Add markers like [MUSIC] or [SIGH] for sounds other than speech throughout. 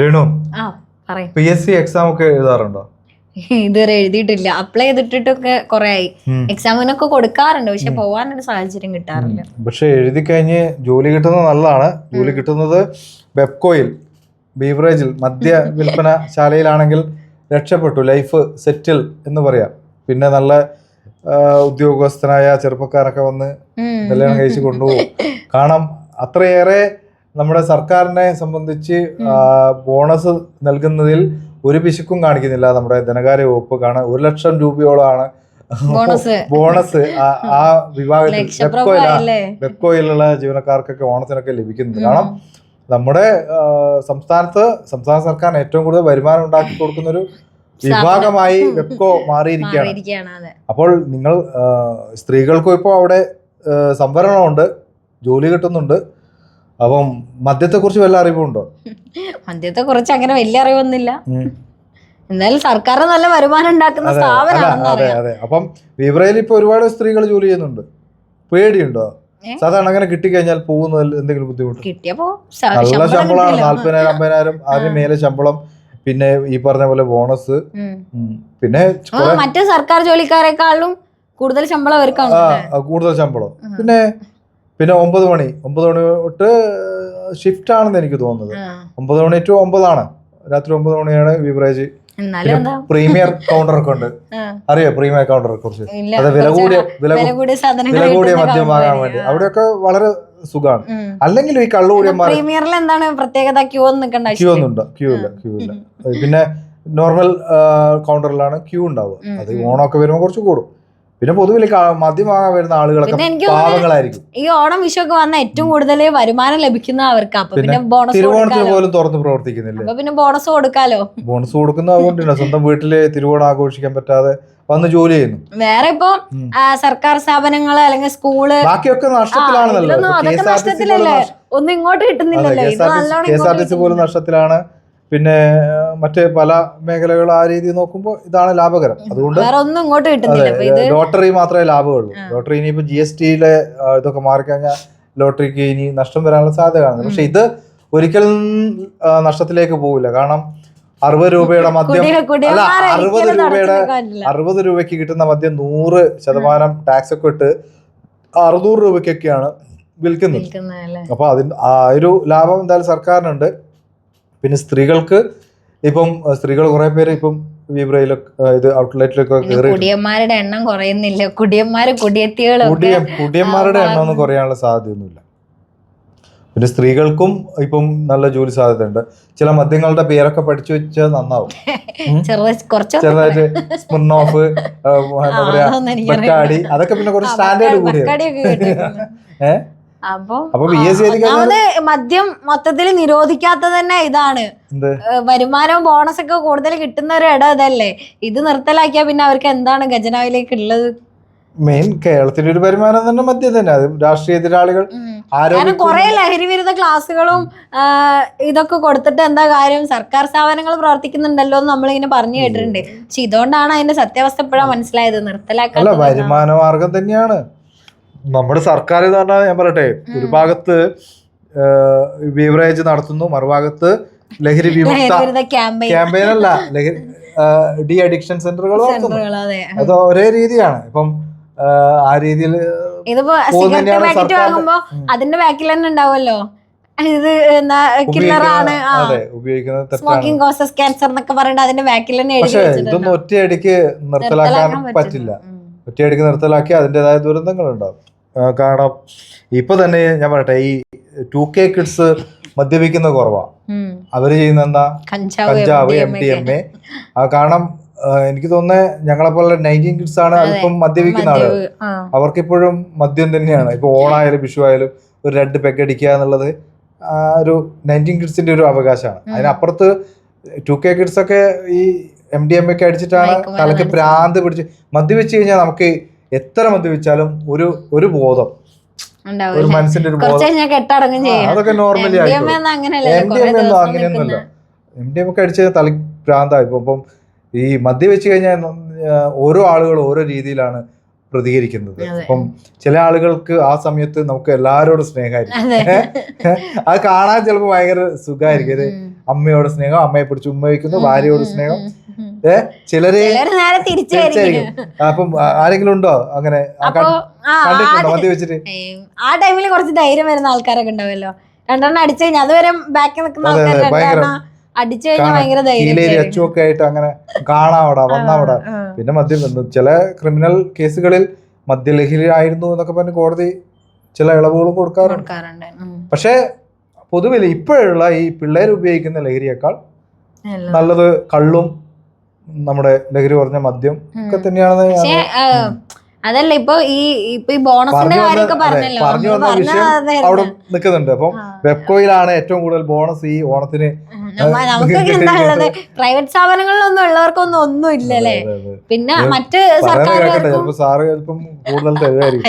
രേണു ആ പറയും. P S C exam ഒക്കെ എഴുതാറുണ്ടോ? ഇതുവരെ എഴുതിയിട്ടില്ല. അപ്ലൈ ചെയ്തിട്ടൊക്കെ കുറെ ആയി. എക്സാമിനൊക്കെ കൊടുക്കാറുണ്ട്. പക്ഷെ പോവാനൊരു സാഹചര്യം കിട്ടാറില്ല. പക്ഷെ എഴുതി കഴിഞ്ഞ് ജോലി കിട്ടുന്നത് നല്ലതാണ്. ജോലി കിട്ടുന്നത് വെബ്കോയിൽ ബീവറേജിൽ മദ്യ [LAUGHS] വിൽപ്പന ശാലയിലാണെങ്കിൽ രക്ഷപ്പെട്ടു. ലൈഫ് സെറ്റിൽ എന്ന് പറയാം. പിന്നെ നല്ല ആ, ഉദ്യോഗസ്ഥനായ ചെറുപ്പക്കാരൊക്കെ വന്ന്. കല്യാണം കഴിച്ച് കൊണ്ടുപോകും. [LAUGHS] കാരണം അത്രയേറെ നമ്മുടെ സർക്കാരിനെ സംബന്ധിച്ച് ബോണസ് നൽകുന്നതിൽ ഒരു പിശുക്കും കാണിക്കുന്നില്ല നമ്മുടെ ധനകാര്യ വകുപ്പ്. കാണാൻ ഒരു ലക്ഷം രൂപയോളമാണ് ബോണസ്. [LAUGHS] ആ- വിഭാഗത്തിൽ ആയല്ലേ? വെബ്കോയിലുള്ള ജീവനക്കാർക്കൊക്കെ ഓണത്തിനൊക്കെ ലഭിക്കുന്നത് കാരണം നമ്മുടെ സംസ്ഥാനത്ത് സംസ്ഥാന സർക്കാരിന് ഏറ്റവും കൂടുതൽ വരുമാനം ഉണ്ടാക്കി കൊടുക്കുന്ന ഒരു വിഭാഗമായി വെപ്കോ [LAUGHS] മാറിയിരിക്കുകയാണ്. അപ്പോൾ നിങ്ങൾ സ്ത്രീകൾക്കും ഇപ്പോൾ അവിടെ സംവരണമുണ്ട് ജോലി കിട്ടുന്നുണ്ട്. അപ്പം മദ്യത്തെ കുറിച്ച് വല്ല അറിവുണ്ടോ? മദ്യത്തെ കുറിച്ച് അങ്ങനെ വലിയ അറിവൊന്നുമില്ല. എന്നാലും സർക്കാർ നല്ല വരുമാനം ഉണ്ടാക്കുന്ന അതെ സ്ഥാപനമാണെന്ന് അതെ അതെ. അപ്പം വിവരയിൽ ഇപ്പൊ ഒരുപാട് സ്ത്രീകൾ ജോലി ചെയ്യുന്നുണ്ട്. പേടിയുണ്ടോ? സാധാരണ അങ്ങനെ കിട്ടിക്കഴിഞ്ഞാൽ പോകുന്നതിൽ എന്തെങ്കിലും ബുദ്ധിമുട്ട്? കിട്ടിയപ്പോ ശ- നല്ല ശമ്പളം ശമ്പളമാണ്. നാല്പതിനായിരം അമ്പതിനായിരം അതിന് മേലെ ശമ്പളം പിന്നെ ഈ പറഞ്ഞ പോലെ ബോണസ് ഉം. ഉം. പിന്നെ ആ കുറെ മറ്റു സർക്കാർ ജോലിക്കാരെക്കാളും കൂടുതൽ ശമ്പളം ആ, കൂടുതൽ ശമ്പളം. പിന്നെ പിന്നെ ഒമ്പത് മണി. ഒമ്പത് മണി തൊട്ട് ഷിഫ്റ്റ് ആണെന്ന് എനിക്ക് തോന്നുന്നത്. ഒമ്പത് മണി ടു ഒമ്പതാണ് രാത്രി ഒമ്പത് മണിയാണ് ബിവറേജ് എന്നാലും പ്രീമിയർ കൗണ്ടർ ഒക്കെ ഉണ്ട്. അറിയോ പ്രീമിയർ കൗണ്ടറെ കുറിച്ച്? അത് വില കൂടിയ വില വില കൂടിയ സാധനങ്ങൾ വില കൂടിയ കിട്ടുന്ന മദ്യം വാങ്ങാൻ വേണ്ടി. അവിടെയൊക്കെ വളരെ സുഖമാണ്. അല്ലെങ്കിൽ ഈ കള്ളുകൂടിയന്മാർ പ്രീമിയറിൽ എന്താണ് പ്രത്യേകത? ക്യൂ നിൽക്കണ്ട ക്യൂ ഒന്നുണ്ട് ക്യൂ ഇല്ല ക്യൂ ഇല്ല. പിന്നെ നോർമൽ കൗണ്ടറിലാണ് ക്യൂ ഉണ്ടാവുക. അത്. ഓണമൊക്കെ വരുമ്പോൾ കുറച്ച് കൂടും. പിന്നെ പൊതുവിൽ മദ്യം വാങ്ങാൻ വരുന്ന ആളുകളൊക്കെ പാവങ്ങളായിരിക്കും. ഈ ഓണം വിഷു ഒക്കെ വന്ന ഏറ്റവും കൂടുതൽ വരുമാനം ലഭിക്കുന്ന അവർക്ക്. അപ്പൊ പിന്നെ ബോണസ് തിരുവോണത്തിന് പോലും തുറന്ന് പ്രവർത്തിക്കുന്നില്ല. അപ്പൊ പിന്നെ ബോണസ് കൊടുക്കാലോ? ബോണസ് കൊടുക്കുന്ന അതുകൊണ്ടില്ല. സ്വന്തം വീട്ടിൽ തിരുവോണം ആഘോഷിക്കാൻ പറ്റാതെ വന്ന് ജോലി ചെയ്യുന്നു. വേറെ ഇപ്പൊ സർക്കാർ സ്ഥാപനങ്ങൾ അല്ലെങ്കിൽ സ്കൂൾ. ബാക്കിയൊക്കെ നഷ്ടത്തിലാണല്ലോ ഒന്നും ഇങ്ങോട്ട് കിട്ടുന്നില്ലല്ലോ. K S R T C പോലും നഷ്ടത്തിലാണ് പിന്നെ മറ്റേ പല മേഖലകൾ ആ രീതി നോക്കുമ്പോൾ ഇതാണ് ലാഭകരം. അതുകൊണ്ട് ലോട്ടറി മാത്രമേ ലാഭമുള്ളൂ. ലോട്ടറി ഇനിയിപ്പോ ജി എസ് ടിയിലെ ഇതൊക്കെ മാറിക്കഴിഞ്ഞാൽ ലോട്ടറിക്ക് ഇനി നഷ്ടം വരാനുള്ള സാധ്യത കാണുന്നത് പക്ഷെ ഇത് ഒരിക്കലും നഷ്ടത്തിലേക്ക് പോകില്ല കാരണം അറുപത് രൂപയുടെ മദ്യം അല്ല, അറുപത് രൂപയുടെ- അറുപത് രൂപയ്ക്ക് കിട്ടുന്ന മദ്യം നൂറ് ശതമാനം ടാക്സ് ഒക്കെ ഇട്ട് അറുന്നൂറ് രൂപയ്ക്കൊക്കെയാണ് വിൽക്കുന്നത്. അപ്പൊ അതിന് ആ ഒരു ലാഭം എന്തായാലും സർക്കാരിനുണ്ട്. പിന്നെ സ്ത്രീകൾക്ക് ഇപ്പം സ്ത്രീകൾ കുറെ പേര് ഇപ്പം വിബ്രയിലൊക്കെ ഇത് ഔട്ട്ലെറ്റിലൊക്കെ കുടിയന്മാരുടെ എണ്ണം കുറയുന്നില്ല. കുടിയന്മാര് കുടിയെത്തികളും കുടിയന്മാരുടെ എണ്ണം ഒന്നും കുറയാനുള്ള സാധ്യതയൊന്നുമില്ല. പിന്നെ സ്ത്രീകൾക്കും ഇപ്പം നല്ല ജോലി സാധ്യതയുണ്ട്. ചില മദ്യങ്ങളുടെ പേരൊക്കെ പഠിച്ചു വെച്ചാൽ നന്നാവും. [LAUGHS] ചെറുതായിട്ട് എന്താ പറയാ ബക്കാടി അതൊക്കെ പിന്നെ കുറച്ച് സ്റ്റാൻഡേർഡ് കൂടിയാണ്. ഏഹ്? [LAUGHS] അപ്പൊ മദ്യം മൊത്തത്തിൽ നിരോധിക്കാത്ത തന്നെ ഇതാണ്. വരുമാനവും ബോണസ് ഒക്കെ കൂടുതൽ കിട്ടുന്ന ഒരു ഇടം ഇതല്ലേ ഇത് നിർത്തലാക്കിയാ പിന്നെ അവർക്ക് എന്താണ് ഖജനാവിലേക്ക് ഉള്ളത്? മെയിൻ കേരളത്തിന്റെ ഒരു വരുമാനം തന്നെ മദ്യം തന്നെ. അത് രാഷ്ട്രീയ എതിരാളികൾ കാരണം കുറെ ലഹരി വിരുദ്ധ ക്ലാസ്സുകളും ഇതൊക്കെ കൊടുത്തിട്ട് എന്താ കാര്യം? സർക്കാർ സ്ഥാപനങ്ങൾ പ്രവർത്തിക്കുന്നുണ്ടല്ലോ എന്ന് നമ്മളിങ്ങനെ പറഞ്ഞു കേട്ടിട്ടുണ്ട്. പക്ഷെ ഇതുകൊണ്ടാണ് അതിന്റെ സത്യാവസ്ഥ ഇപ്പോഴാണ് മനസ്സിലായത്. നിർത്തലാക്കാൻ വരുമാന മാർഗം തന്നെയാണ്. നമ്മുടെ സർക്കാർ എന്ന് പറഞ്ഞാൽ ഞാൻ പറയട്ടെ ഒരു ഭാഗത്ത് ബീവറേജ് നടത്തുന്നു മറുഭാഗത്ത് ലഹരി വിമുക്ത ക്യാമ്പയിൻ അല്ല ലഹരി ഡി അഡിക്ഷൻ സെന്ററുകൾ അതെ. ഒരേ രീതിയാണ്. ഇപ്പം ആ, രീതിയിൽ ഇതിപ്പോ സിഗരറ്റ് പാക്കറ്റ് വാങ്ങുമ്പോ അതിന്റെ ബാക്കിൽ തന്നെ ഉണ്ടാവുമല്ലോ? ഇത് എന്താ കില്ലറാണ് സ്മോക്കിംഗ് കോസസ് ക്യാൻസർ എന്നൊക്കെ പറയുന്നത് അതിന്റെ ബാക്കിൽ തന്നെ ഇതൊന്നും ഒറ്റയടിക്ക് നിർത്തലാക്കാൻ പറ്റില്ല. ഒറ്റയടിക്ക് നിർത്തലാക്കി അതിന്റെതായ ദുരന്തങ്ങൾ ഉണ്ടാവും കാരണം ഇപ്പൊ തന്നെ ഞാൻ പറയട്ടെ ഈ ടു കെ കിഡ്സ് മദ്യപിക്കുന്ന കുറവാ. അവർ ചെയ്യുന്ന എന്താ? കഞ്ചാവ് എം ഡി എം. എ കാരണം എനിക്ക് തോന്നുന്നത് ഞങ്ങളെ പോലെ നയന്റീൻ കിഡ്സ് ആണ് അല്പം അതിപ്പം മദ്യപിക്കുന്ന ആൾ. അവർക്കിപ്പോഴും മദ്യം തന്നെയാണ്. ഇപ്പൊ ഓണായാലും വിഷു ആയാലും ഒരു രണ്ട് പെഗ് അടിക്കുക എന്നുള്ളത് ഒരു നയന്റീൻ കിഡ്സിന്റെ ഒരു അവകാശമാണ്. അതിനപ്പുറത്ത് ടു കെ കിഡ്സ് ഒക്കെ ഈ എം ഡി എം ഒക്കെ അടിച്ചിട്ടാണ് തലക്ക് പ്രാന്ത് പിടിച്ച് മദ്യപിച്ച് കഴിഞ്ഞാൽ നമുക്ക് എത്ര മദ്യപിച്ചാലും ഒരു ഒരു ബോധം. ഒരു? മനസ്സിന്റെ ഒരു ബോധം. അതൊക്കെ നോർമലി ആയിട്ട് ആയിരിക്കും ഒന്നും അങ്ങനെയല്ലല്ലോ. എം ഡി എം ഒന്നും അങ്ങനെയൊന്നുമല്ല. എം ഡി എം ഒക്കെ അടിച്ച് തളി ഭ്രാന്തായി ഇപ്പൊ ഈ മദ്യവെച്ച് കഴിഞ്ഞാൽ ഓരോ ആളുകൾ ഓരോ രീതിയിലാണ് പ്രതികരിക്കുന്നത്. അപ്പം ചില ആളുകൾക്ക് ആ സമയത്ത് നമുക്ക് എല്ലാവരോടും സ്നേഹമായിരിക്കും. അതെ. കാണാൻ ചിലപ്പോൾ ഭയങ്കര സുഖമായിരിക്കും. അമ്മയോട് സ്നേഹം അമ്മയെ പിടിച്ച് ഉമ്മ വയ്ക്കുന്നു ഭാര്യയോട് സ്നേഹം. ഉം, ഉം. ഏ? ചിലര് നേരെ തിരിച്ചായിരിക്കും. അപ്പം ആരെങ്കിലും ഉണ്ടോ അങ്ങനെ? വെച്ചിട്ട്? ആ ടൈമിൽ കുറച്ച് ധൈര്യം വരുന്ന ആൾക്കാരൊക്കെ ഉണ്ടാവല്ലോ രണ്ടെണ്ണം അടിച്ചു കഴിഞ്ഞാൽ അതുവരെ ബാക്കിൽ നിൽക്കുന്ന ഭയങ്കര. അടിച്ചു കഴിഞ്ഞാൽ ഭയങ്കര ധൈര്യം അച്ചുമൊക്കെ ആയിട്ട് അങ്ങനെ കാണാവിടെ വന്നവിടെ പിന്നെ മദ്യം ചില ക്രിമിനൽ കേസുകളിൽ മദ്യലഹരിയായിരുന്നു എന്നൊക്കെ പറഞ്ഞ് കോടതി ചില ഇളവുകളും കൊടുക്കാറുണ്ട്. പക്ഷെ പൊതുവിൽ ഇപ്പോഴുള്ള ഈ പിള്ളേർ ഉപയോഗിക്കുന്ന ലഹരിയേക്കാൾ. നല്ലത് കള്ളും നമ്മുടെ ലഹരി കുറഞ്ഞ മദ്യം ഒക്കെ ആ, അതല്ല ഇപ്പൊ ഈ ഇപ്പൊ ഈ ബോണസിന്റെ പറഞ്ഞു കാര്യമൊക്കെ പറഞ്ഞല്ലോ. പറഞ്ഞു നമ്മൾ വന്ന വിഷയം അവിടെ നിൽക്കുന്നുണ്ട്. അപ്പം. വെബ്കോയിലാണ് ഏറ്റവും കൂടുതൽ ബോണസ് ഈ ഓണത്തിന് നമുക്കൊക്കെ എന്താ ഉള്ളത്? പ്രൈവറ്റ് സ്ഥാപനങ്ങളിലൊന്നും ഉള്ളവർക്കൊന്നും ഒന്നും ഇല്ലല്ലേ. പിന്നെ മറ്റ് ചിലപ്പം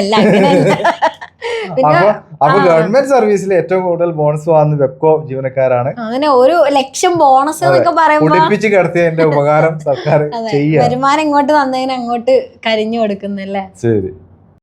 അല്ല [LAUGHS] അപ്പൊ. ഗവൺമെന്റ് സർവീസിൽ ഏറ്റവും കൂടുതൽ ബോണസ് വാങ്ങുന്ന വെബ്കോ ജീവനക്കാരാണ്. അങ്ങനെ ഒരു ലക്ഷം ബോണസ് എന്നൊക്കെ പറയുമ്പോ കുടിപ്പിച്ച് കിടത്തിയതിന്റെ ഉപകാരം സർക്കാർ വരുമാനം ഇങ്ങോട്ട് വന്നതിന് അങ്ങോട്ട് കരിഞ്ഞു കൊടുക്കുന്നല്ലേ? ശരി.